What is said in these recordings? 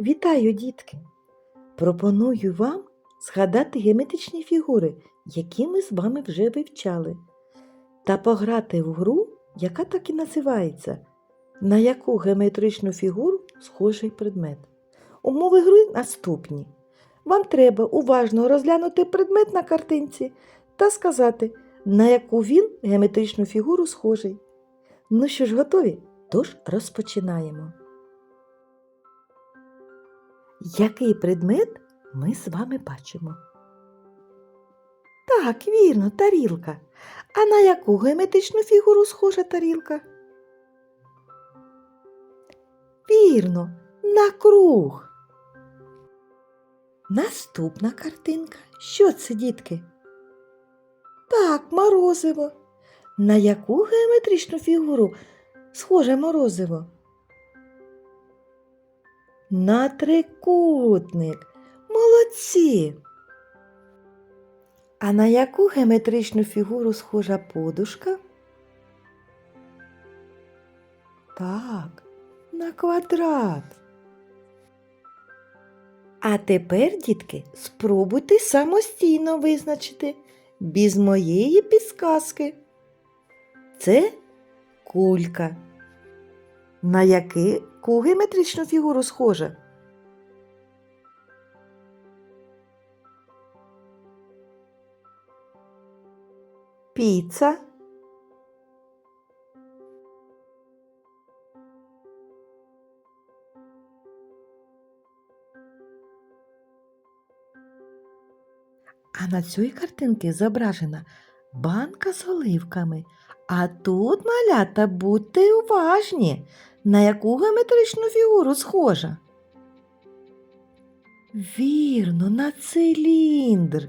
Вітаю, дітки! Пропоную вам згадати геометричні фігури, які ми з вами вже вивчали, та пограти в гру, яка так і називається На яку геометричну фігуру схожий предмет. Умови гри наступні. Вам треба уважно розглянути предмет на картинці та сказати, на яку він геометричну фігуру схожий. Ну що ж, готові? Тож розпочинаємо. Який предмет ми з вами бачимо? Так, вірно, тарілка. А на яку геометричну фігуру схожа тарілка? Вірно, на круг. Наступна картинка. Що це, дітки? Так, морозиво. На яку геометричну фігуру схоже морозиво? На трикутник. Молодці. А на яку геометричну фігуру схожа подушка? Так, на квадрат. А тепер, дітки, спробуйте самостійно визначити без моєї підсказки. Це кулька. На яку геометричну фігуру схожа? Піца. А на цій картинці зображена банка з оливками. А тут, малята, будьте уважні, на яку геометричну фігуру схожа. Вірно, на циліндр.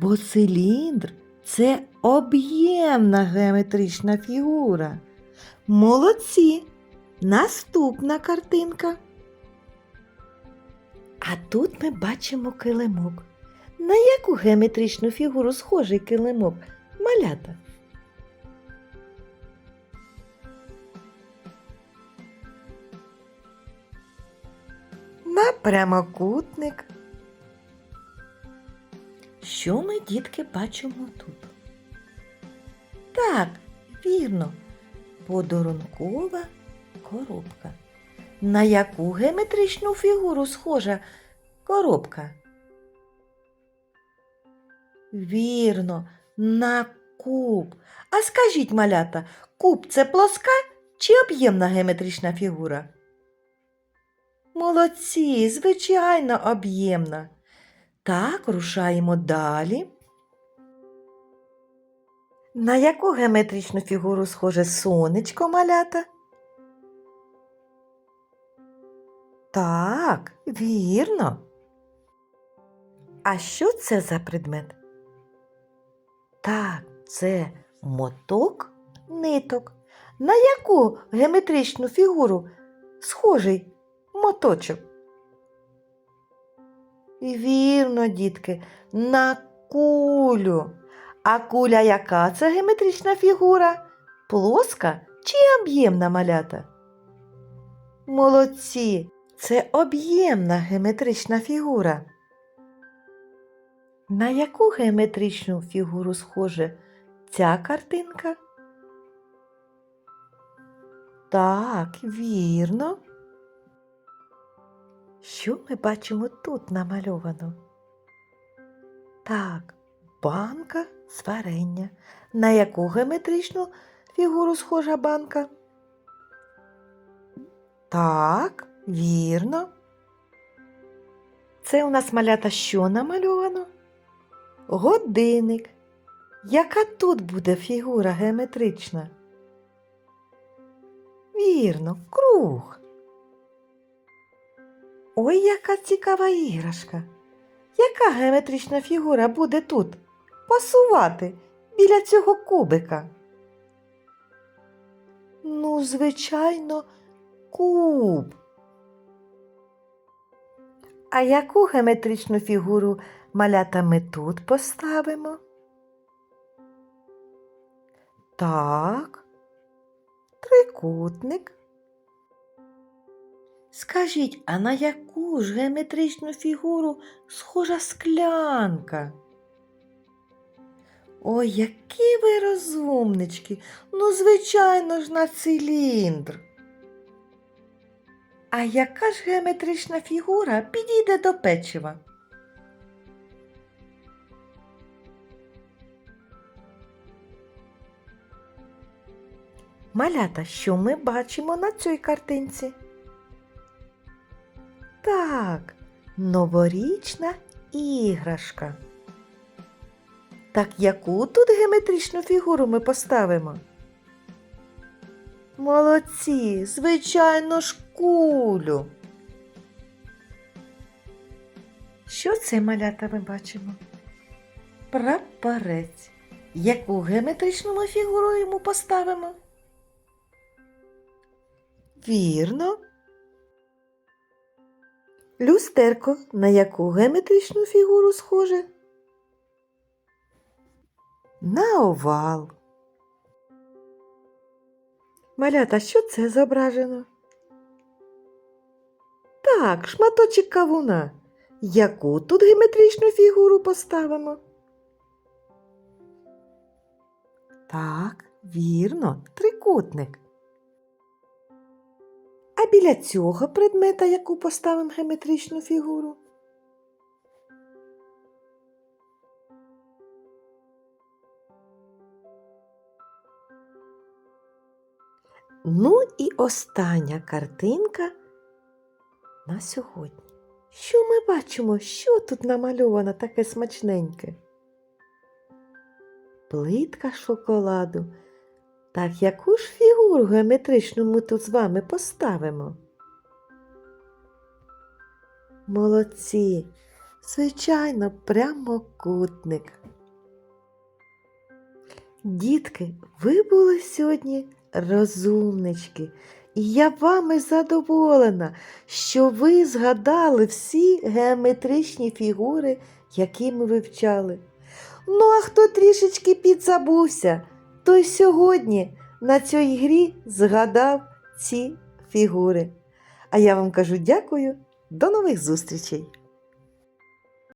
Бо циліндр це об'ємна геометрична фігура. Молодці. Наступна картинка. А тут ми бачимо килимок. На яку геометричну фігуру схожий килимок? Малята. На прямокутник. Що ми, дітки, бачимо тут? Так, вірно, подарункова коробка. На яку геометричну фігуру схожа коробка? Вірно, на куб. А скажіть, малята, куб це плоска чи об'ємна геометрична фігура? Молодці, звичайно, об'ємна. Так, рушаємо далі. На яку геометричну фігуру схоже сонечко малята? Так, вірно. А що це за предмет? Так, це моток ниток. На яку геометричну фігуру схожий моточок? Вірно, дітки, на кулю. А куля яка це геометрична фігура? Плоска чи об'ємна малята? Молодці, це об'ємна геометрична фігура. На яку геометричну фігуру схоже ця картинка? Так, вірно. Що ми бачимо тут намальовано? Так, банка з варення. На яку геометричну фігуру схожа банка? Так, вірно. Це у нас малята що намальовано? Годинник. Яка тут буде фігура геометрична? Вірно, круг. Ой, яка цікава іграшка. Яка геометрична фігура буде тут пасувати біля цього кубика? Ну, звичайно, куб. А яку геометричну фігуру малята ми тут поставимо? Так, трикутник. Скажіть, а на яку ж геометричну фігуру схожа склянка? Ой, які ви розумнички. Ну, звичайно ж, на циліндр. А яка ж геометрична фігура підійде до печива? Малята, що ми бачимо на цій картинці? Так, новорічна іграшка. Так яку тут геометричну фігуру ми поставимо? Молодці, звичайно ж кулю. Що це малята ми бачимо? Прапорець. Яку геометричну ми фігуру йому поставимо? Вірно. Люстерко, на яку геометричну фігуру схоже? На овал. Малята, що це зображено? Так, шматочок кавуна. Яку тут геометричну фігуру поставимо? Так, вірно, трикутник. Біля цього предмета яку поставимо геометричну фігуру? Ну і остання картинка на сьогодні. Що ми бачимо? Що тут намальовано таке смачненьке? Плитка шоколаду. Так яку ж фігуру геометричну ми тут з вами поставимо? Молодці! Звичайно, прямокутник. Дітки, ви були сьогодні розумнички, і я вами задоволена, що ви згадали всі геометричні фігури, які ми вивчали. Ну, а хто трішечки підзабувся, той сьогодні на цій грі згадав ці фігури. А я вам кажу дякую, до нових зустрічей!